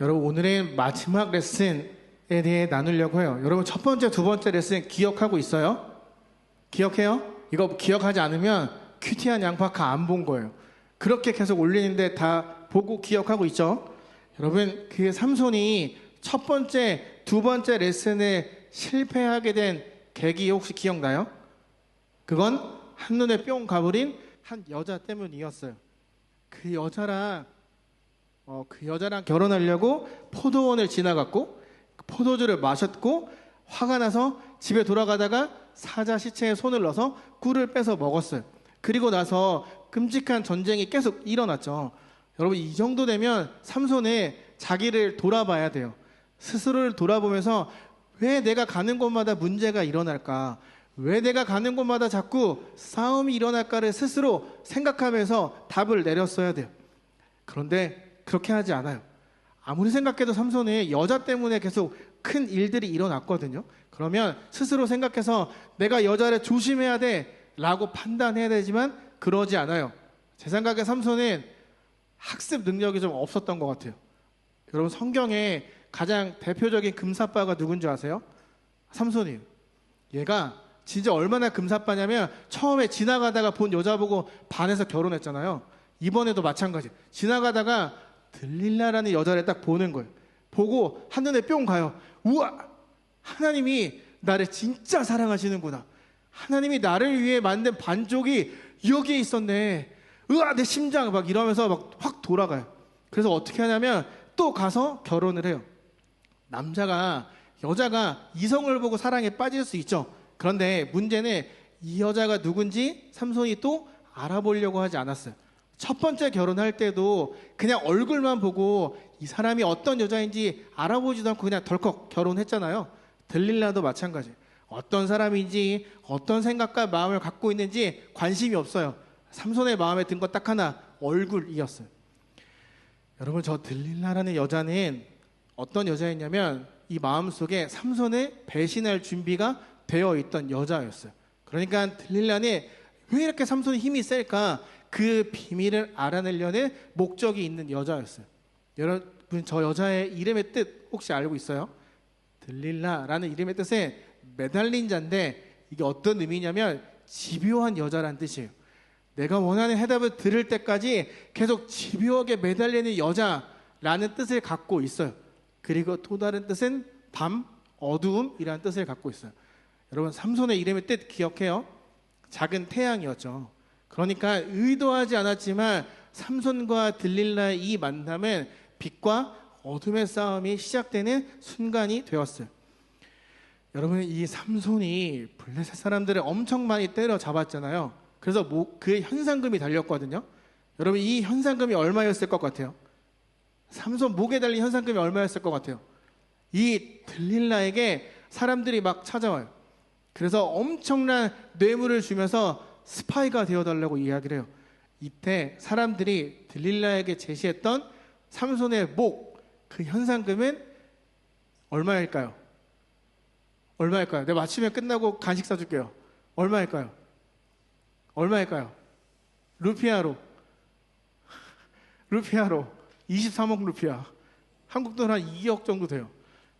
여러분 오늘의 마지막 레슨에 대해 나누려고 해요. 여러분 첫 번째, 두 번째 레슨 기억하고 있어요? 기억해요? 이거 기억하지 않으면 큐티한 양파카 안 본 거예요. 그렇게 계속 올리는데 다 보고 기억하고 있죠? 여러분 그 삼손이 첫 번째, 두 번째 레슨에 실패하게 된 계기 혹시 기억나요? 그건 한눈에 뿅 가버린 한 여자 때문이었어요. 그 여자랑 어, 그 여자랑 결혼하려고 포도원을 지나갔고 포도주를 마셨고 화가 나서 집에 돌아가다가 사자 시체에 손을 넣어서 꿀을 빼서 먹었어요. 그리고 나서 끔찍한 전쟁이 계속 일어났죠. 여러분 이 정도 되면 삼손에 자기를 돌아봐야 돼요. 스스로를 돌아보면서 왜 내가 가는 곳마다 문제가 일어날까? 왜 내가 가는 곳마다 자꾸 싸움이 일어날까를 스스로 생각하면서 답을 내렸어야 돼요. 그런데 그렇게 하지 않아요. 아무리 생각해도 삼손은 여자 때문에 계속 큰 일들이 일어났거든요. 그러면 스스로 생각해서 내가 여자를 조심해야 돼 라고 판단해야 되지만 그러지 않아요. 제 생각에 삼손은 학습 능력이 좀 없었던 것 같아요. 여러분 성경에 가장 대표적인 금사빠가 누군지 아세요? 삼손이에요. 얘가 진짜 얼마나 금사빠냐면 처음에 지나가다가 본 여자 보고 반해서 결혼했잖아요. 이번에도 마찬가지. 지나가다가 들릴라라는 여자를 딱 보는 거예요. 보고 한눈에 뿅 가요. 우와! 하나님이 나를 진짜 사랑하시는구나. 하나님이 나를 위해 만든 반쪽이 여기에 있었네. 으아, 내 심장 막 이러면서 막 확 돌아가요. 그래서 어떻게 하냐면 또 가서 결혼을 해요. 남자가 여자가 이성을 보고 사랑에 빠질 수 있죠. 그런데 문제는 이 여자가 누군지 삼손이 또 알아보려고 하지 않았어요. 첫 번째 결혼할 때도 그냥 얼굴만 보고 이 사람이 어떤 여자인지 알아보지도 않고 그냥 덜컥 결혼했잖아요. 들릴라도 마찬가지. 어떤 사람인지 어떤 생각과 마음을 갖고 있는지 관심이 없어요. 삼손의 마음에 든 것 딱 하나 얼굴이었어요. 여러분 저 들릴라라는 여자는 어떤 여자였냐면 이 마음 속에 삼손을 배신할 준비가 되어 있던 여자였어요. 그러니까 들릴라는 왜 이렇게 삼손이 힘이 셀까? 그 비밀을 알아내려는 목적이 있는 여자였어요. 여러분 저 여자의 이름의 뜻 혹시 알고 있어요? 들릴라라는 이름의 뜻은 매달린 자인데 이게 어떤 의미냐면 집요한 여자란 뜻이에요. 내가 원하는 해답을 들을 때까지 계속 집요하게 매달리는 여자라는 뜻을 갖고 있어요. 그리고 또 다른 뜻은 밤, 어두움이라는 뜻을 갖고 있어요. 여러분 삼손의 이름의 뜻 기억해요? 작은 태양이었죠. 그러니까 의도하지 않았지만 삼손과 들릴라의 이 만남은 빛과 어둠의 싸움이 시작되는 순간이 되었어요. 여러분 이 삼손이 블레셋 사람들을 엄청 많이 때려 잡았잖아요. 그래서 뭐, 그 현상금이 달렸거든요. 여러분 이 현상금이 얼마였을 것 같아요? 삼손 목에 달린 현상금이 얼마였을 것 같아요? 이 들릴라에게 사람들이 막 찾아와요. 그래서 엄청난 뇌물을 주면서 스파이가 되어달라고 이야기를 해요. 이때 사람들이 들릴라에게 제시했던 삼손의 목, 그 현상금은 얼마일까요? 얼마일까요? 내가 마치면 끝나고 간식 사줄게요. 얼마일까요? 얼마일까요? 루피아로. 루피아로. 23억 루피아. 한국 돈 한 2억 정도 돼요.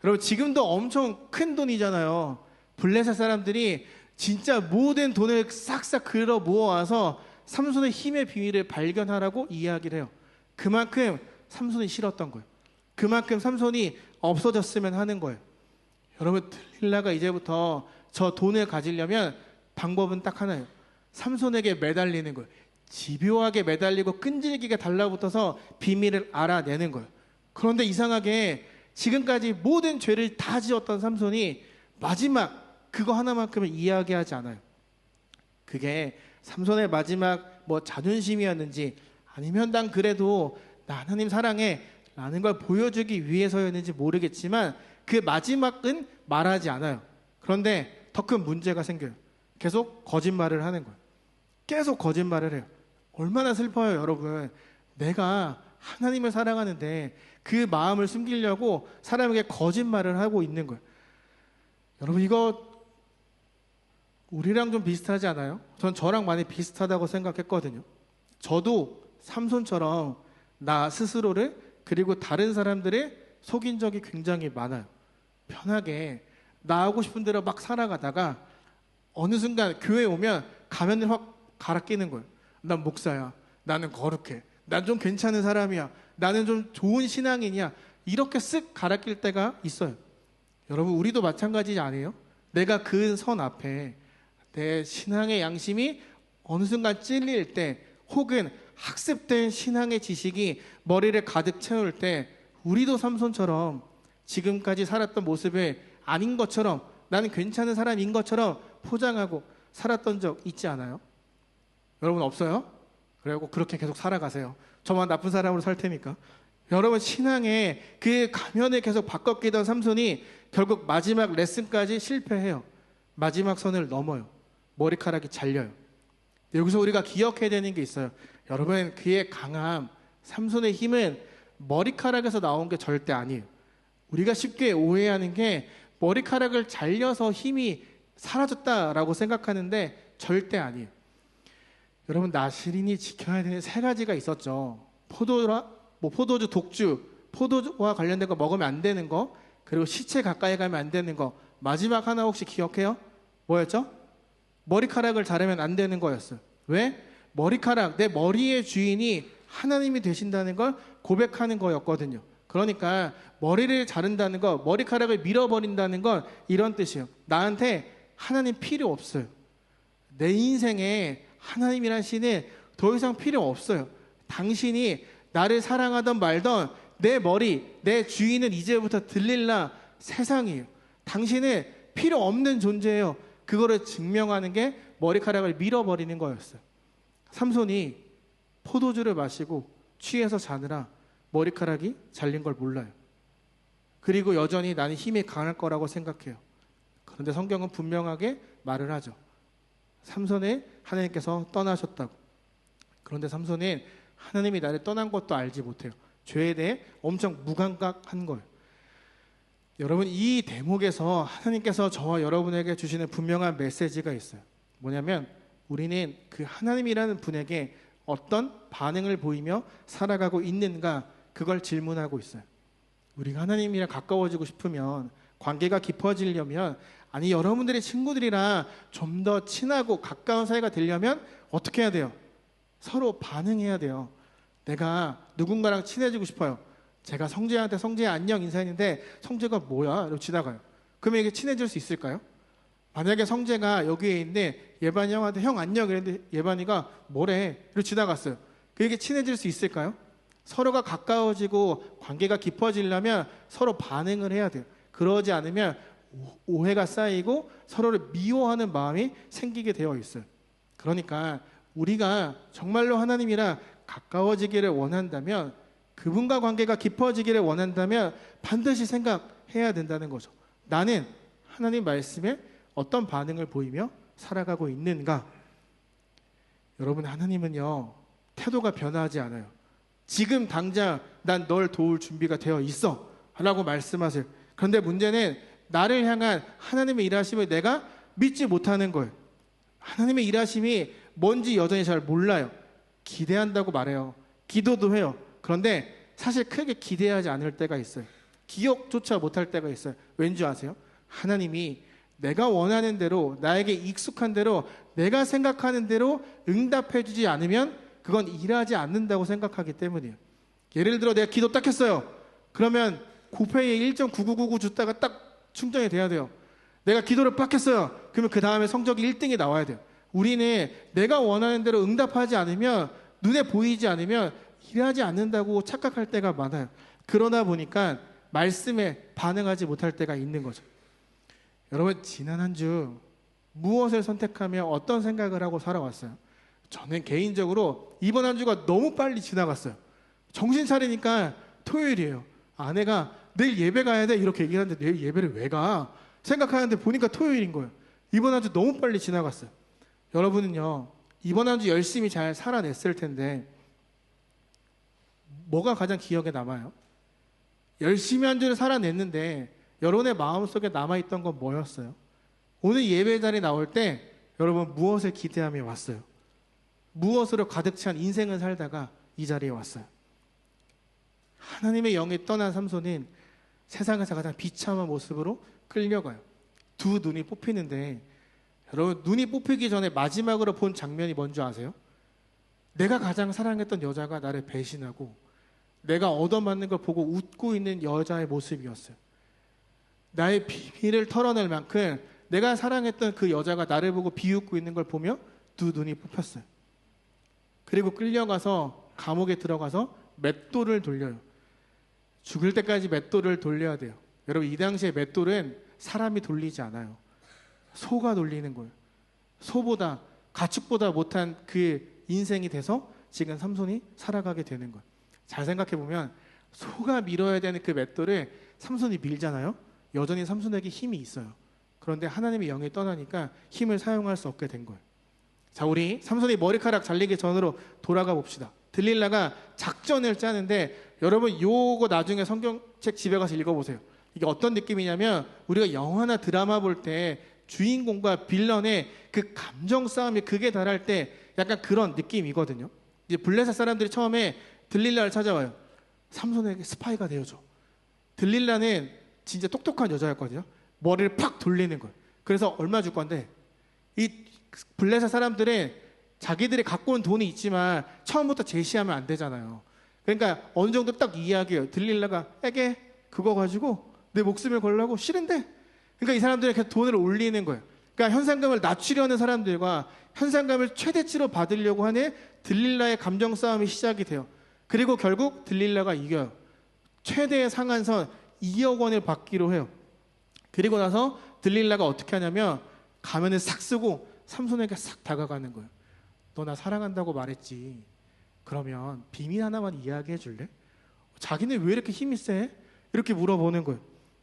여러분, 지금도 엄청 큰 돈이잖아요. 블레셋 사람들이 진짜 모든 돈을 싹싹 걸어 모아와서 삼손의 힘의 비밀을 발견하라고 이야기를 해요. 그만큼 삼손이 싫었던 거예요. 그만큼 삼손이 없어졌으면 하는 거예요. 여러분, 들릴라가 이제부터 저 돈을 가지려면 방법은 딱 하나예요. 삼손에게 매달리는 거예요. 집요하게 매달리고 끈질기게 달라붙어서 비밀을 알아내는 거예요. 그런데 이상하게 지금까지 모든 죄를 다 지었던 삼손이 마지막 그거 하나만큼은 이야기하지 않아요. 그게 삼손의 마지막 뭐 자존심이었는지 아니면 난 그래도 나 하나님 사랑해 라는 걸 보여주기 위해서였는지 모르겠지만 그 마지막은 말하지 않아요. 그런데 더 큰 문제가 생겨요. 계속 거짓말을 하는 거예요. 계속 거짓말을 해요. 얼마나 슬퍼요, 여러분. 내가 하나님을 사랑하는데 그 마음을 숨기려고 사람에게 거짓말을 하고 있는 거예요. 여러분, 이거 우리랑 좀 비슷하지 않아요? 전 저랑 많이 비슷하다고 생각했거든요. 저도 삼손처럼 나 스스로를 그리고 다른 사람들을 속인 적이 굉장히 많아요. 편하게 나 하고 싶은 대로 막 살아가다가 어느 순간 교회 오면 가면을 확 갈아 끼는 거예요. 난 목사야. 나는 거룩해. 난 좀 괜찮은 사람이야. 나는 좀 좋은 신앙인이야. 이렇게 쓱 갈아 낄 때가 있어요. 여러분 우리도 마찬가지지 아니에요? 내가 그 선 앞에 내 신앙의 양심이 어느 순간 찔릴 때 혹은 학습된 신앙의 지식이 머리를 가득 채울 때 우리도 삼손처럼 지금까지 살았던 모습에 아닌 것처럼 나는 괜찮은 사람인 것처럼 포장하고 살았던 적 있지 않아요? 여러분 없어요? 그리고 그렇게 계속 살아가세요. 저만 나쁜 사람으로 살 테니까. 여러분 신앙의 그 가면을 계속 바꿔 끼던 삼손이 결국 마지막 레슨까지 실패해요. 마지막 선을 넘어요. 머리카락이 잘려요. 여기서 우리가 기억해야 되는 게 있어요. 여러분 그의 강함, 삼손의 힘은 머리카락에서 나온 게 절대 아니에요. 우리가 쉽게 오해하는 게 머리카락을 잘려서 힘이 사라졌다라고 생각하는데 절대 아니에요. 여러분 나시린이 지켜야 되는 세 가지가 있었죠. 포도라, 뭐 포도주, 독주, 포도와 관련된 거 먹으면 안 되는 거, 그리고 시체 가까이 가면 안 되는 거. 마지막 하나 혹시 기억해요? 뭐였죠? 머리카락을 자르면 안 되는 거였어요. 왜? 머리카락, 내 머리의 주인이 하나님이 되신다는 걸 고백하는 거였거든요. 그러니까 머리를 자른다는 거, 머리카락을 밀어버린다는 건 이런 뜻이에요. 나한테 하나님 필요 없어요. 내 인생에 하나님이란 신은 더 이상 필요 없어요. 당신이 나를 사랑하던 말던 내 머리, 내 주인은 이제부터 들릴라 세상이에요. 당신은 필요 없는 존재예요. 그거를 증명하는 게 머리카락을 밀어버리는 거였어요. 삼손이 포도주를 마시고 취해서 자느라 머리카락이 잘린 걸 몰라요. 그리고 여전히 나는 힘이 강할 거라고 생각해요. 그런데 성경은 분명하게 말을 하죠. 삼손에 하나님께서 떠나셨다고. 그런데 삼손은 하나님이 나를 떠난 것도 알지 못해요. 죄에 대해 엄청 무감각한 거예요. 여러분 이 대목에서 하나님께서 저와 여러분에게 주시는 분명한 메시지가 있어요. 뭐냐면 우리는 그 하나님이라는 분에게 어떤 반응을 보이며 살아가고 있는가 그걸 질문하고 있어요. 우리가 하나님이랑 가까워지고 싶으면 관계가 깊어지려면 아니 여러분들의 친구들이랑 좀 더 친하고 가까운 사이가 되려면 어떻게 해야 돼요? 서로 반응해야 돼요. 내가 누군가랑 친해지고 싶어요. 제가 성재한테 성재 안녕 인사했는데 성재가 뭐야? 이러고 지나가요. 그러면 이게 친해질 수 있을까요? 만약에 성재가 여기에 있는 예반이 형한테 형 안녕 이랬는데 예반이가 뭐래? 이러고 지나갔어요. 그게 친해질 수 있을까요? 서로가 가까워지고 관계가 깊어지려면 서로 반응을 해야 돼요. 그러지 않으면 오해가 쌓이고 서로를 미워하는 마음이 생기게 되어 있어요. 그러니까 우리가 정말로 하나님이랑 가까워지기를 원한다면 그분과 관계가 깊어지기를 원한다면 반드시 생각해야 된다는 거죠. 나는 하나님 말씀에 어떤 반응을 보이며 살아가고 있는가? 여러분 하나님은요 태도가 변하지 않아요. 지금 당장 난 널 도울 준비가 되어 있어 라고 말씀하세요. 그런데 문제는 나를 향한 하나님의 일하심을 내가 믿지 못하는 거예요. 하나님의 일하심이 뭔지 여전히 잘 몰라요. 기대한다고 말해요. 기도도 해요. 그런데 사실 크게 기대하지 않을 때가 있어요. 기억조차 못할 때가 있어요. 왠지 아세요? 하나님이 내가 원하는 대로 나에게 익숙한 대로 내가 생각하는 대로 응답해 주지 않으면 그건 일하지 않는다고 생각하기 때문이에요. 예를 들어 내가 기도 딱 했어요. 그러면 고페이에 1.9999 줬다가 딱 충전이 돼야 돼요. 내가 기도를 빡 했어요. 그러면 그 다음에 성적이 1등이 나와야 돼요. 우리는 내가 원하는 대로 응답하지 않으면 눈에 보이지 않으면 일하지 않는다고 착각할 때가 많아요. 그러다 보니까 말씀에 반응하지 못할 때가 있는 거죠. 여러분 지난 한 주 무엇을 선택하며 어떤 생각을 하고 살아왔어요? 저는 개인적으로 이번 한 주가 너무 빨리 지나갔어요. 정신 차리니까 토요일이에요. 아내가 내일 예배 가야 돼 이렇게 얘기하는데 내일 예배를 왜 가? 생각하는데 보니까 토요일인 거예요. 이번 한 주 너무 빨리 지나갔어요. 여러분은요 이번 한 주 열심히 잘 살아냈을 텐데 뭐가 가장 기억에 남아요? 열심히 한 주를 살아냈는데 여러분의 마음속에 남아있던 건 뭐였어요? 오늘 예배 자리 나올 때 여러분 무엇을 기대하며 왔어요? 무엇으로 가득 찬 인생을 살다가 이 자리에 왔어요? 하나님의 영이 떠난 삼손은 세상에서 가장 비참한 모습으로 끌려가요. 두 눈이 뽑히는데 여러분 눈이 뽑히기 전에 마지막으로 본 장면이 뭔지 아세요? 내가 가장 사랑했던 여자가 나를 배신하고 내가 얻어맞는 걸 보고 웃고 있는 여자의 모습이었어요. 나의 비밀을 털어낼 만큼 내가 사랑했던 그 여자가 나를 보고 비웃고 있는 걸 보며 두 눈이 뽑혔어요. 그리고 끌려가서 감옥에 들어가서 맷돌을 돌려요. 죽을 때까지 맷돌을 돌려야 돼요. 여러분 이 당시에 맷돌은 사람이 돌리지 않아요. 소가 돌리는 거예요. 소보다 가축보다 못한 그 인생이 돼서 지금 삼손이 살아가게 되는 거예요. 잘 생각해 보면 소가 밀어야 되는 그 맷돌을 삼손이 밀잖아요. 여전히 삼손에게 힘이 있어요. 그런데 하나님의 영이 떠나니까 힘을 사용할 수 없게 된 거예요. 자, 우리 삼손이 머리카락 잘리기 전으로 돌아가 봅시다. 들릴라가 작전을 짜는데 여러분 요거 나중에 성경책 집에 가서 읽어보세요. 이게 어떤 느낌이냐면 우리가 영화나 드라마 볼 때 주인공과 빌런의 그 감정 싸움이 극에 달할 때 약간 그런 느낌이거든요. 이제 블레셋 사람들이 처음에 들릴라를 찾아와요. 삼손에게 스파이가 되어줘. 들릴라는 진짜 똑똑한 여자였거든요. 머리를 팍 돌리는 거예요. 그래서 얼마 줄 건데 이 블레셋 사람들은 자기들이 갖고 온 돈이 있지만 처음부터 제시하면 안 되잖아요. 그러니까 어느 정도 딱 이야기해요. 들릴라가 에게 그거 가지고 내 목숨을 걸라고 싫은데. 그러니까 이 사람들이 계속 돈을 올리는 거예요. 그러니까 현상금을 낮추려는 사람들과 현상금을 최대치로 받으려고 하는 들릴라의 감정 싸움이 시작이 돼요. 그리고 결국 들릴라가 이겨요. 최대의 상한선 2억 원을 받기로 해요. 그리고 나서 들릴라가 어떻게 하냐면 가면을 싹 쓰고 삼손에게 싹 다가가는 거예요. 너 나 사랑한다고 말했지. 그러면 비밀 하나만 이야기해 줄래? 자기는 왜 이렇게 힘이 세? 이렇게 물어보는 거예요.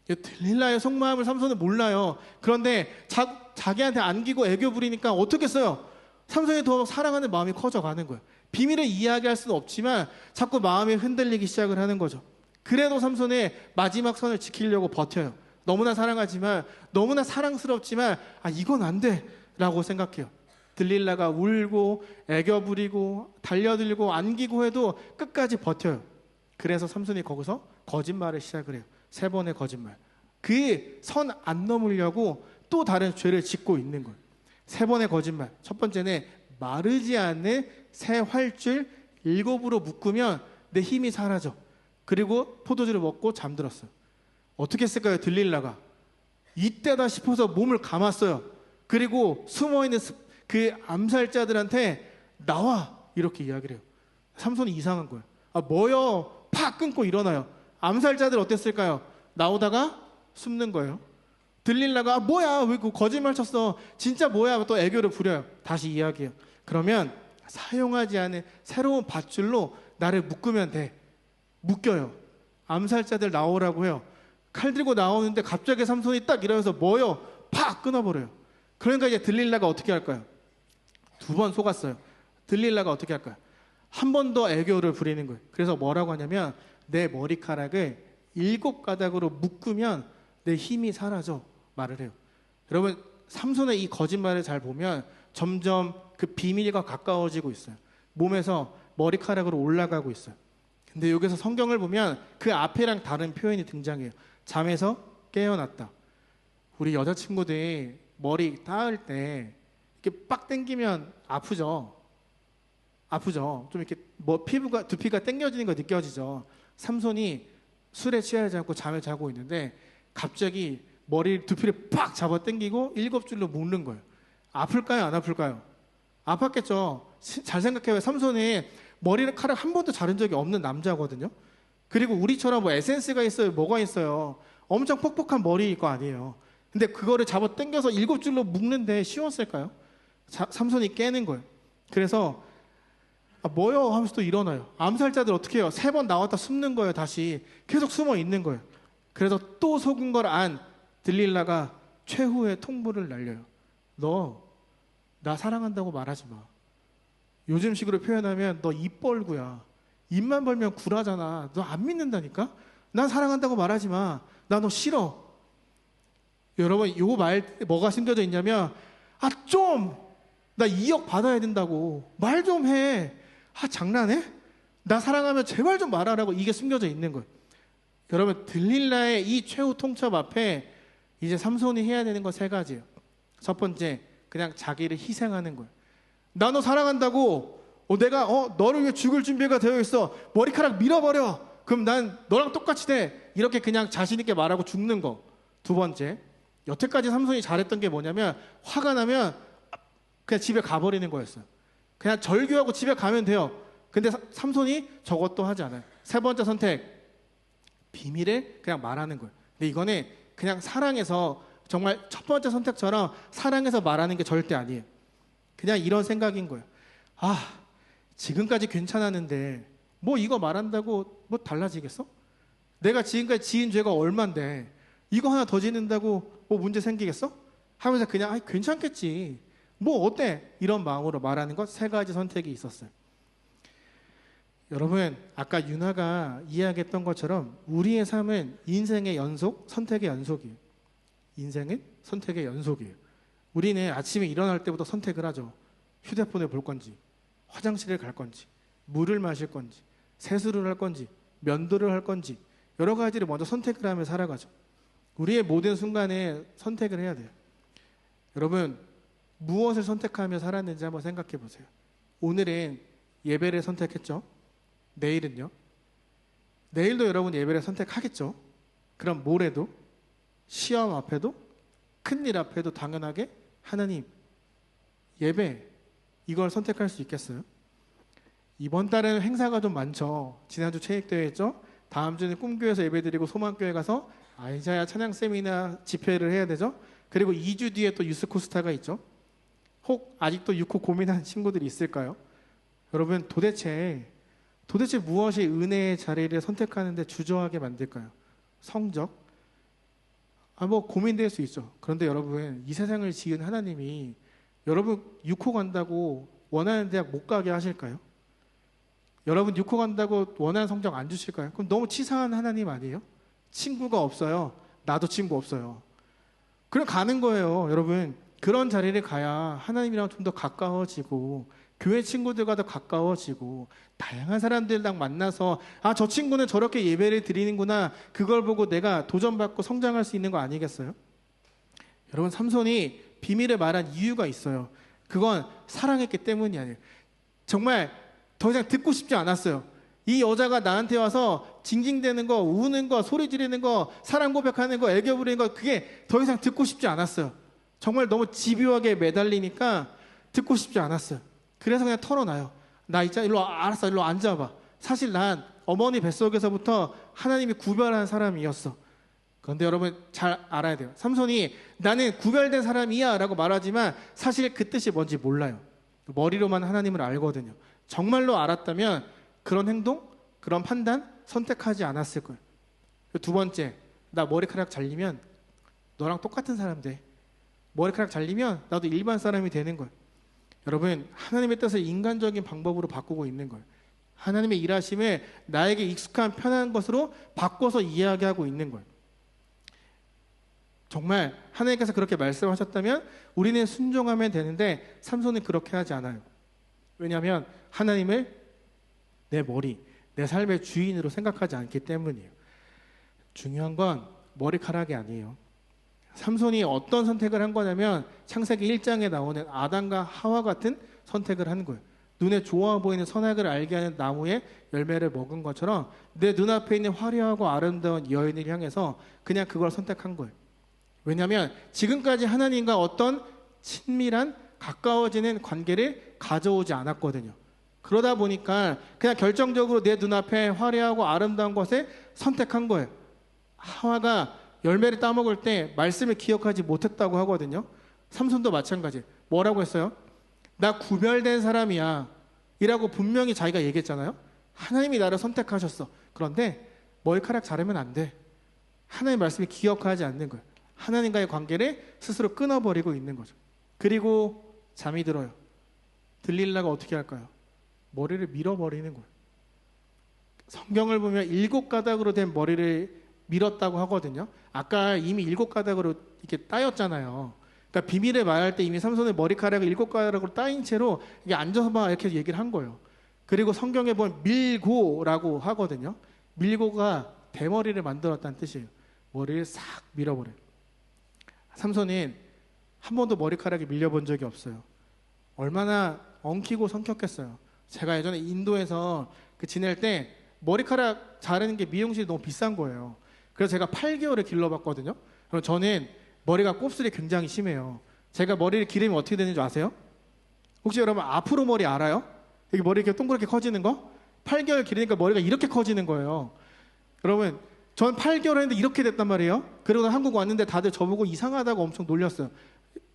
들릴라의 속마음을 삼손은 몰라요. 그런데 자, 자기한테 안기고 애교 부리니까 어떻게 써요? 삼손이 더 사랑하는 마음이 커져가는 거예요. 비밀을 이야기할 수는 없지만 자꾸 마음이 흔들리기 시작을 하는 거죠. 그래도 삼손의 마지막 선을 지키려고 버텨요. 너무나 사랑하지만 너무나 사랑스럽지만 아 이건 안 돼라고 생각해요. 들릴라가 울고 애교 부리고 달려들고 안기고 해도 끝까지 버텨요. 그래서 삼손이 거기서 거짓말을 시작을 해요. 세 번의 거짓말. 그 선 안 넘으려고 또 다른 죄를 짓고 있는 거예요. 세 번의 거짓말. 첫 번째는 마르지 않는 새 활줄 일곱으로 묶으면 내 힘이 사라져. 그리고 포도주를 먹고 잠들었어요. 어떻게 했을까요? 들릴라가. 이때다 싶어서 몸을 감았어요. 그리고 숨어있는 그 암살자들한테 나와! 이렇게 이야기를 해요. 삼손이 이상한 거예요. 아, 뭐요? 팍 끊고 일어나요. 암살자들 어땠을까요? 나오다가 숨는 거예요. 들릴라가 아, 뭐야? 왜 그 거짓말 쳤어? 진짜 뭐야? 또 애교를 부려요. 다시 이야기해요. 그러면 사용하지 않은 새로운 밧줄로 나를 묶으면 돼. 묶여요. 암살자들 나오라고 해요. 칼 들고 나오는데 갑자기 삼손이 딱 일어나서 뭐요? 팍 끊어버려요. 그러니까 이제 들릴라가 어떻게 할까요? 두 번 속았어요. 들릴라가 어떻게 할까요? 한 번 더 애교를 부리는 거예요. 그래서 뭐라고 하냐면 내 머리카락을 일곱 가닥으로 묶으면 내 힘이 사라져 말을 해요. 여러분 삼손의 이 거짓말을 잘 보면 점점 그 비밀과 가까워지고 있어요. 몸에서 머리카락으로 올라가고 있어요. 근데 여기서 성경을 보면 그 앞에랑 다른 표현이 등장해요. 잠에서 깨어났다. 우리 여자친구들이 머리 따을 때 이렇게 빡 당기면 아프죠. 아프죠. 좀 이렇게 뭐 피부가 두피가 당겨지는 거 느껴지죠. 삼손이 술에 취하지 않고 잠을 자고 있는데 갑자기 머리 두피를 팍 잡아 당기고 일곱 줄로 묶는 거예요. 아플까요? 안 아플까요? 아팠겠죠. 잘 생각해요. 삼손이 머리를 칼을 한 번도 자른 적이 없는 남자거든요. 그리고 우리처럼 뭐 에센스가 있어요. 뭐가 있어요. 엄청 퍽퍽한 머리일 거 아니에요. 근데 그거를 잡아 당겨서 일곱 줄로 묶는데 쉬웠을까요? 자, 삼손이 깨는 거예요. 그래서 아, 뭐요? 하면서 또 일어나요. 암살자들 어떻게 해요? 세 번 나왔다 숨는 거예요, 다시. 계속 숨어 있는 거예요. 그래서 또 속은 걸 안 들릴라가 최후의 통보를 날려요. 너, 나 사랑한다고 말하지 마. 요즘식으로 표현하면 너 입 벌구야. 입만 벌면 구라잖아. 너 안 믿는다니까? 난 사랑한다고 말하지 마. 나 너 싫어. 여러분, 요 말, 뭐가 심겨져 있냐면, 아, 좀! 나 2억 받아야 된다고. 말 좀 해. 아, 장난해? 나 사랑하면 제발 좀 말하라고 이게 숨겨져 있는 거예요. 여러분 들릴라의 이 최후 통첩 앞에 이제 삼손이 해야 되는 거 세 가지예요. 첫 번째 그냥 자기를 희생하는 거예요. 나 너 사랑한다고 어, 내가 어 너를 위해 죽을 준비가 되어 있어 머리카락 밀어버려. 그럼 난 너랑 똑같이 돼. 이렇게 그냥 자신 있게 말하고 죽는 거. 두 번째 여태까지 삼손이 잘했던 게 뭐냐면 화가 나면 그냥 집에 가버리는 거였어요. 그냥 절규하고 집에 가면 돼요. 근데 사- 삼손이 저것도 하지 않아요. 세 번째 선택 비밀을 그냥 말하는 거예요. 근데 이거는 그냥 사랑해서 정말 첫 번째 선택처럼 사랑해서 말하는 게 절대 아니에요. 그냥 이런 생각인 거예요. 아, 지금까지 괜찮았는데 뭐 이거 말한다고 뭐 달라지겠어? 내가 지금까지 지은 죄가 얼만데 이거 하나 더 짓는다고 뭐 문제 생기겠어? 하면서 그냥 아, 괜찮겠지. 뭐 어때? 이런 마음으로 말하는 것 세 가지 선택이 있었어요. 여러분, 아까 윤아가 이야기했던 것처럼 우리의 삶은 인생의 연속, 선택의 연속이에요. 인생은 선택의 연속이에요. 우리는 아침에 일어날 때부터 선택을 하죠. 휴대폰을 볼 건지, 화장실을 갈 건지, 물을 마실 건지, 세수를 할 건지, 면도를 할 건지, 여러 가지를 먼저 선택을 하며 살아가죠. 우리의 모든 순간에 선택을 해야 돼요. 여러분, 무엇을 선택하며 살았는지 한번 생각해 보세요. 오늘은 예배를 선택했죠. 내일은요? 내일도 여러분 예배를 선택하겠죠? 그럼 모레도? 시험 앞에도? 큰일 앞에도 당연하게 하나님, 예배, 이걸 선택할 수 있겠어요? 이번 달에는 행사가 좀 많죠. 지난주 체육대회 했죠? 다음 주는 꿈교회에서 예배드리고 소망교회 가서 아이자야 찬양 세미나 집회를 해야 되죠? 그리고 2주 뒤에 또 유스코스타가 있죠? 혹 아직도 6호 고민하는 친구들이 있을까요? 여러분 도대체 도대체 무엇이 은혜의 자리를 선택하는데 주저하게 만들까요? 성적? 아, 뭐 고민될 수 있죠. 그런데 여러분, 이 세상을 지은 하나님이 여러분 6호 간다고 원하는 대학 못 가게 하실까요? 여러분 6호 간다고 원하는 성적 안 주실까요? 그럼 너무 치사한 하나님 아니에요? 친구가 없어요. 나도 친구 없어요. 그럼 가는 거예요, 여러분. 그런 자리를 가야 하나님이랑 좀 더 가까워지고 교회 친구들과 더 가까워지고 다양한 사람들랑 만나서 아 저 친구는 저렇게 예배를 드리는구나 그걸 보고 내가 도전받고 성장할 수 있는 거 아니겠어요? 여러분 삼손이 비밀을 말한 이유가 있어요. 그건 사랑했기 때문이 아니에요. 정말 더 이상 듣고 싶지 않았어요. 이 여자가 나한테 와서 징징대는 거, 우는 거, 소리 지르는 거, 사랑 고백하는 거, 애교 부리는 거 그게 더 이상 듣고 싶지 않았어요. 정말 너무 집요하게 매달리니까 듣고 싶지 않았어요. 그래서 그냥 털어놔요. 나 있자 일로 와. 알았어 일로 앉아봐. 사실 난 어머니 뱃속에서부터 하나님이 구별한 사람이었어. 그런데 여러분 잘 알아야 돼요. 삼손이 나는 구별된 사람이야 라고 말하지만 사실 그 뜻이 뭔지 몰라요. 머리로만 하나님을 알거든요. 정말로 알았다면 그런 행동, 그런 판단 선택하지 않았을 거예요. 두 번째, 나 머리카락 잘리면 너랑 똑같은 사람 돼. 머리카락 잘리면 나도 일반 사람이 되는 거예요. 여러분 하나님의 뜻을 인간적인 방법으로 바꾸고 있는 거예요. 하나님의 일하심을 나에게 익숙한 편한 것으로 바꿔서 이야기하고 있는 거예요. 정말 하나님께서 그렇게 말씀하셨다면 우리는 순종하면 되는데 삼손은 그렇게 하지 않아요. 왜냐하면 하나님을 내 머리, 내 삶의 주인으로 생각하지 않기 때문이에요. 중요한 건 머리카락이 아니에요. 삼손이 어떤 선택을 한 거냐면 창세기 1장에 나오는 아담과 하와 같은 선택을 한 거예요. 눈에 좋아 보이는 선악을 알게 하는 나무의 열매를 먹은 것처럼 내 눈앞에 있는 화려하고 아름다운 여인을 향해서 그냥 그걸 선택한 거예요. 왜냐하면 지금까지 하나님과 어떤 친밀한 가까워지는 관계를 가져오지 않았거든요. 그러다 보니까 그냥 결정적으로 내 눈앞에 화려하고 아름다운 것에 선택한 거예요. 하와가 열매를 따먹을 때 말씀을 기억하지 못했다고 하거든요. 삼손도 마찬가지. 뭐라고 했어요? 나 구별된 사람이야. 이라고 분명히 자기가 얘기했잖아요. 하나님이 나를 선택하셨어. 그런데 머리카락 자르면 안 돼. 하나님 말씀을 기억하지 않는 거예요. 하나님과의 관계를 스스로 끊어버리고 있는 거죠. 그리고 잠이 들어요. 들릴라가 어떻게 할까요? 머리를 밀어버리는 거예요. 성경을 보면 일곱 가닥으로 된 머리를 밀었다고 하거든요. 아까 이미 일곱 가닥으로 이렇게 따였잖아요. 그러니까 비밀을 말할 때 이미 삼손의 머리카락을 일곱 가닥으로 따인 채로 이게 앉아서만 이렇게 얘기를 한 거예요. 그리고 성경에 보면 밀고라고 하거든요. 밀고가 대머리를 만들었다는 뜻이에요. 머리를 싹 밀어버려요. 삼손은 한 번도 머리카락이 밀려본 적이 없어요. 얼마나 엉키고 성격했어요. 제가 예전에 인도에서 그 지낼 때 머리카락 자르는 게 미용실이 너무 비싼 거예요. 그래서 제가 8개월을 길러봤거든요. 그럼 저는 머리가 곱슬이 굉장히 심해요. 제가 머리를 기르면 어떻게 되는 줄 아세요? 혹시 여러분 앞으로 머리 알아요? 여기 머리 이렇게 동그랗게 커지는 거? 8개월 기르니까 머리가 이렇게 커지는 거예요. 여러분, 전 8개월 했는데 이렇게 됐단 말이에요. 그러고 한국 왔는데 다들 저보고 이상하다고 엄청 놀렸어요.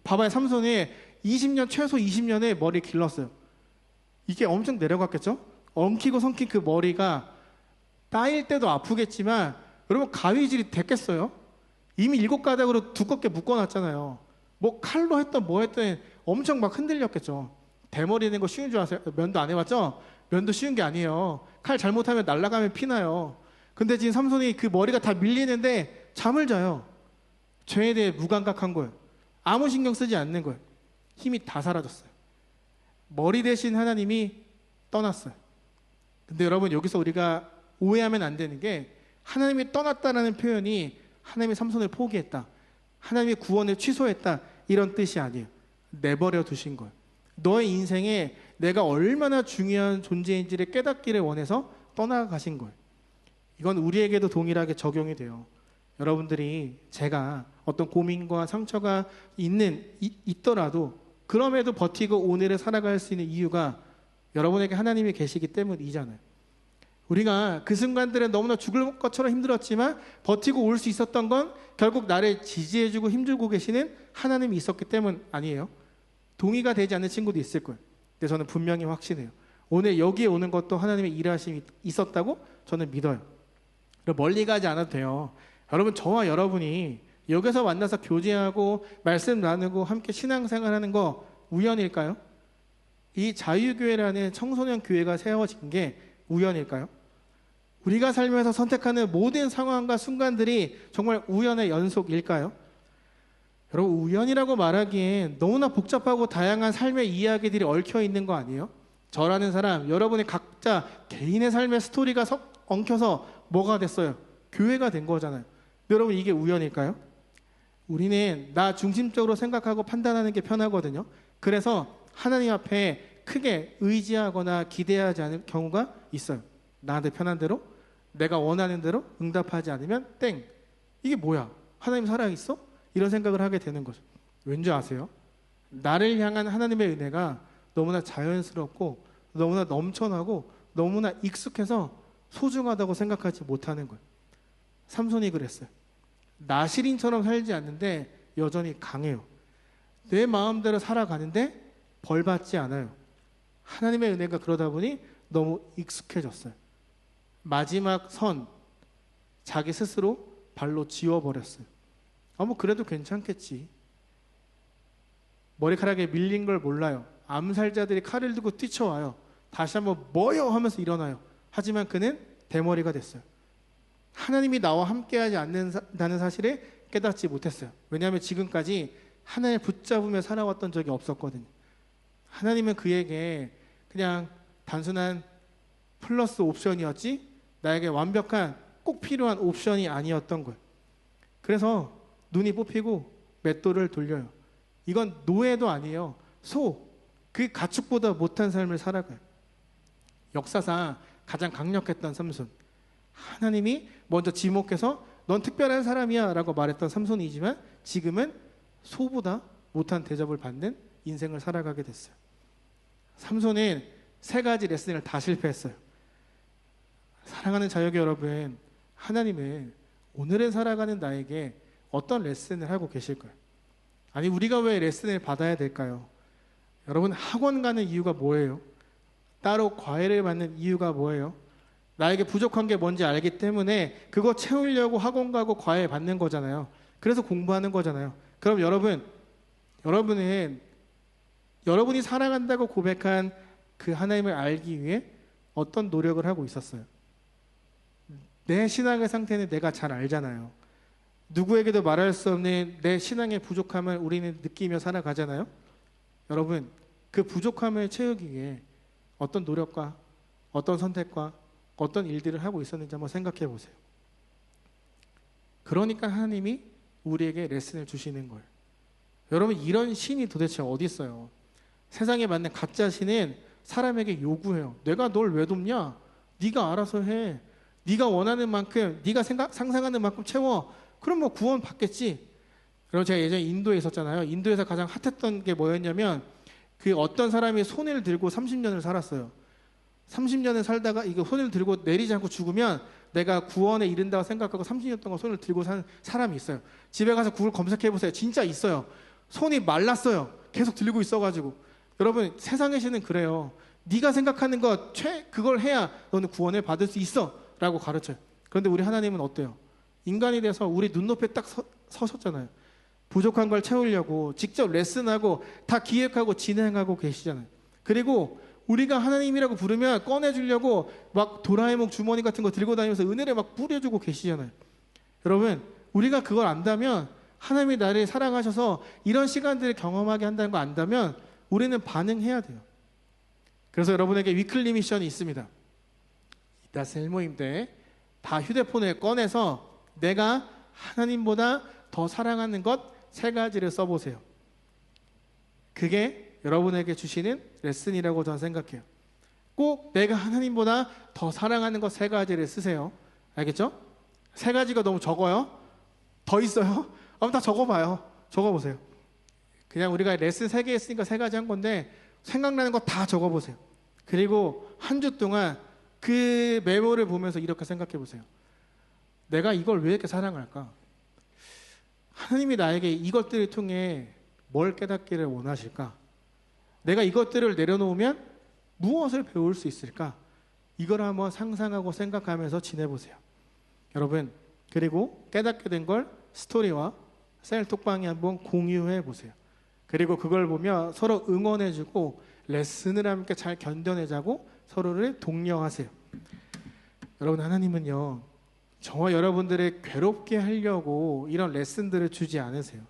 봐봐요, 삼손이 20년, 최소 20년에 머리 길렀어요. 이게 엄청 내려갔겠죠? 엉키고 성킨 그 머리가 따일 때도 아프겠지만 여러분 가위질이 됐겠어요? 이미 일곱 가닥으로 두껍게 묶어놨잖아요. 뭐 칼로 했던 뭐 했던 엄청 막 흔들렸겠죠. 대머리 낸거 쉬운 줄 아세요? 면도 안 해봤죠? 면도 쉬운 게 아니에요. 칼 잘못하면 날아가면 피나요. 근데 지금 삼손이 그 머리가 다 밀리는데 잠을 자요. 죄에 대해 무감각한 거예요. 아무 신경 쓰지 않는 거예요. 힘이 다 사라졌어요. 머리 대신 하나님이 떠났어요. 근데 여러분 여기서 우리가 오해하면 안 되는 게 하나님이 떠났다라는 표현이 하나님이 삼손을 포기했다. 하나님의 구원을 취소했다. 이런 뜻이 아니에요. 내버려 두신 거예요. 너의 인생에 내가 얼마나 중요한 존재인지를 깨닫기를 원해서 떠나가신 거예요. 이건 우리에게도 동일하게 적용이 돼요. 여러분들이 제가 어떤 고민과 상처가 있는 이, 있더라도 그럼에도 버티고 오늘을 살아갈 수 있는 이유가 여러분에게 하나님이 계시기 때문이잖아요. 우리가 그 순간들은 너무나 죽을 것처럼 힘들었지만 버티고 올 수 있었던 건 결국 나를 지지해주고 힘들고 계시는 하나님이 있었기 때문 아니에요. 동의가 되지 않는 친구도 있을 거예요. 근데 저는 분명히 확신해요. 오늘 여기에 오는 것도 하나님의 일하심이 있었다고 저는 믿어요. 멀리 가지 않아도 돼요. 여러분 저와 여러분이 여기서 만나서 교제하고 말씀 나누고 함께 신앙생활하는 거 우연일까요? 이 자유교회라는 청소년 교회가 세워진 게 우연일까요? 우리가 살면서 선택하는 모든 상황과 순간들이 정말 우연의 연속일까요? 여러분 우연이라고 말하기엔 너무나 복잡하고 다양한 삶의 이야기들이 얽혀 있는 거 아니에요? 저라는 사람, 여러분의 각자 개인의 삶의 스토리가 엉켜서 뭐가 됐어요? 교회가 된 거잖아요. 여러분 이게 우연일까요? 우리는 나 중심적으로 생각하고 판단하는 게 편하거든요. 그래서 하나님 앞에 크게 의지하거나 기대하지 않을 경우가 있어요. 나한테 편한 대로 내가 원하는 대로 응답하지 않으면 땡. 이게 뭐야? 하나님 살아있어? 이런 생각을 하게 되는 거죠. 왠지 아세요? 나를 향한 하나님의 은혜가 너무나 자연스럽고 너무나 넘쳐나고 너무나 익숙해서 소중하다고 생각하지 못하는 거예요. 삼손이 그랬어요. 나시린처럼 살지 않는데 여전히 강해요. 내 마음대로 살아가는데 벌 받지 않아요. 하나님의 은혜가 그러다 보니 너무 익숙해졌어요. 마지막 선 자기 스스로 발로 지워버렸어요. 아, 뭐 그래도 괜찮겠지. 머리카락에 밀린 걸 몰라요. 암살자들이 칼을 들고 뛰쳐와요. 다시 한번 뭐요 하면서 일어나요. 하지만 그는 대머리가 됐어요. 하나님이 나와 함께하지 않는다는 사실을 깨닫지 못했어요. 왜냐하면 지금까지 하나님을 붙잡으며 살아왔던 적이 없었거든요. 하나님은 그에게 그냥 단순한 플러스 옵션이었지 나에게 완벽한 꼭 필요한 옵션이 아니었던 거예요. 그래서 눈이 뽑히고 맷돌을 돌려요. 이건 노예도 아니에요. 소, 그 가축보다 못한 삶을 살아가요. 역사상 가장 강력했던 삼손. 하나님이 먼저 지목해서 넌 특별한 사람이야 라고 말했던 삼손이지만 지금은 소보다 못한 대접을 받는 인생을 살아가게 됐어요. 삼손은 세 가지 레슨을 다 실패했어요. 사랑하는 자유교 여러분, 하나님은 오늘을 살아가는 나에게 어떤 레슨을 하고 계실까요? 아니, 우리가 왜 레슨을 받아야 될까요? 여러분, 학원 가는 이유가 뭐예요? 따로 과외를 받는 이유가 뭐예요? 나에게 부족한 게 뭔지 알기 때문에 그거 채우려고 학원 가고 과외 받는 거잖아요. 그래서 공부하는 거잖아요. 그럼 여러분, 여러분은 여러분이 사랑한다고 고백한 그 하나님을 알기 위해 어떤 노력을 하고 있었어요? 내 신앙의 상태는 내가 잘 알잖아요. 누구에게도 말할 수 없는 내 신앙의 부족함을 우리는 느끼며 살아가잖아요. 여러분, 그 부족함을 채우기 위해 어떤 노력과 어떤 선택과 어떤 일들을 하고 있었는지 한번 생각해 보세요. 그러니까 하나님이 우리에게 레슨을 주시는 거예요. 여러분 이런 신이 도대체 어디 있어요? 세상에 맞는 가짜 신은 사람에게 요구해요. 내가 널 왜 돕냐? 네가 알아서 해. 네가 원하는 만큼, 네가 생각 상상하는 만큼 채워. 그럼 뭐 구원 받겠지. 그럼 제가 예전에 인도에 있었잖아요. 인도에서 가장 핫했던 게 뭐였냐면 그 어떤 사람이 손을 들고 30년을 살았어요. 30년을 살다가 이거 손을 들고 내리지 않고 죽으면 내가 구원에 이른다고 생각하고 30년 동안 손을 들고 산 사람이 있어요. 집에 가서 구글 검색해 보세요. 진짜 있어요. 손이 말랐어요. 계속 들고 있어가지고 여러분 세상의 신은 그래요. 네가 생각하는 것 최 그걸 해야 너는 구원을 받을 수 있어 라고 가르쳐요. 그런데 우리 하나님은 어때요? 인간이 돼서 우리 눈높이에 딱 서, 서셨잖아요. 부족한 걸 채우려고 직접 레슨하고 다 기획하고 진행하고 계시잖아요. 그리고 우리가 하나님이라고 부르면 꺼내주려고 막 도라에몽 주머니 같은 거 들고 다니면서 은혜를 막 뿌려주고 계시잖아요. 여러분, 우리가 그걸 안다면 하나님이 나를 사랑하셔서 이런 시간들을 경험하게 한다는 거 안다면 우리는 반응해야 돼요. 그래서 여러분에게 위클리 미션이 있습니다. 이따 셀 모임 때 다 휴대폰을 꺼내서 내가 하나님보다 더 사랑하는 것 세 가지를 써보세요. 그게 여러분에게 주시는 레슨이라고 저는 생각해요. 꼭 내가 하나님보다 더 사랑하는 것 세 가지를 쓰세요. 알겠죠? 세 가지가 너무 적어요. 더 있어요. 한번 다 적어봐요. 적어보세요. 그냥 우리가 레슨 세 개 했으니까 세 가지 한 건데 생각나는 거 다 적어보세요. 그리고 한 주 동안 그 메모를 보면서 이렇게 생각해 보세요. 내가 이걸 왜 이렇게 사랑할까? 하나님이 나에게 이것들을 통해 뭘 깨닫기를 원하실까? 내가 이것들을 내려놓으면 무엇을 배울 수 있을까? 이걸 한번 상상하고 생각하면서 지내보세요. 여러분, 그리고 깨닫게 된 걸 스토리와 셀톡방에 한번 공유해 보세요. 그리고 그걸 보며 서로 응원해주고 레슨을 함께 잘 견뎌내자고 서로를 독려하세요. 여러분, 하나님은요, 저와 여러분들을 괴롭게 하려고 이런 레슨들을 주지 않으세요.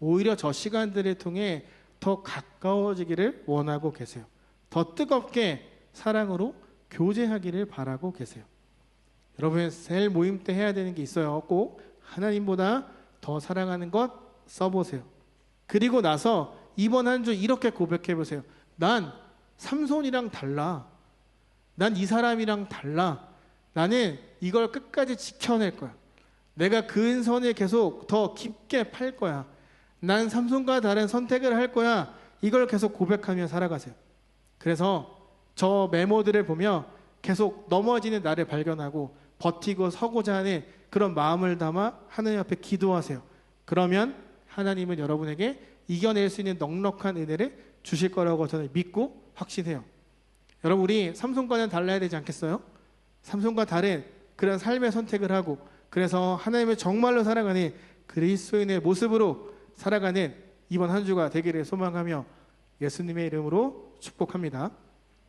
오히려 저 시간들을 통해 더 가까워지기를 원하고 계세요. 더 뜨겁게 사랑으로 교제하기를 바라고 계세요. 여러분 셀 모임 때 해야 되는 게 있어요. 꼭 하나님보다 더 사랑하는 것 써보세요. 그리고 나서 이번 한 주 이렇게 고백해 보세요. 난 삼손이랑 달라. 난 이 사람이랑 달라. 나는 이걸 끝까지 지켜낼 거야. 내가 그 은선을 계속 더 깊게 팔 거야. 난 삼손과 다른 선택을 할 거야. 이걸 계속 고백하며 살아가세요. 그래서 저 메모들을 보며 계속 넘어지는 나를 발견하고 버티고 서고자 하는 그런 마음을 담아 하나님 앞에 기도하세요. 그러면 하나님은 여러분에게 이겨낼 수 있는 넉넉한 은혜를 주실 거라고 저는 믿고 확신해요. 여러분 우리 삼손과는 달라야 되지 않겠어요? 삼손과 다른 그런 삶의 선택을 하고 그래서 하나님을 정말로 사랑하는 그리스도인의 모습으로 살아가는 이번 한 주가 되기를 소망하며 예수님의 이름으로 축복합니다.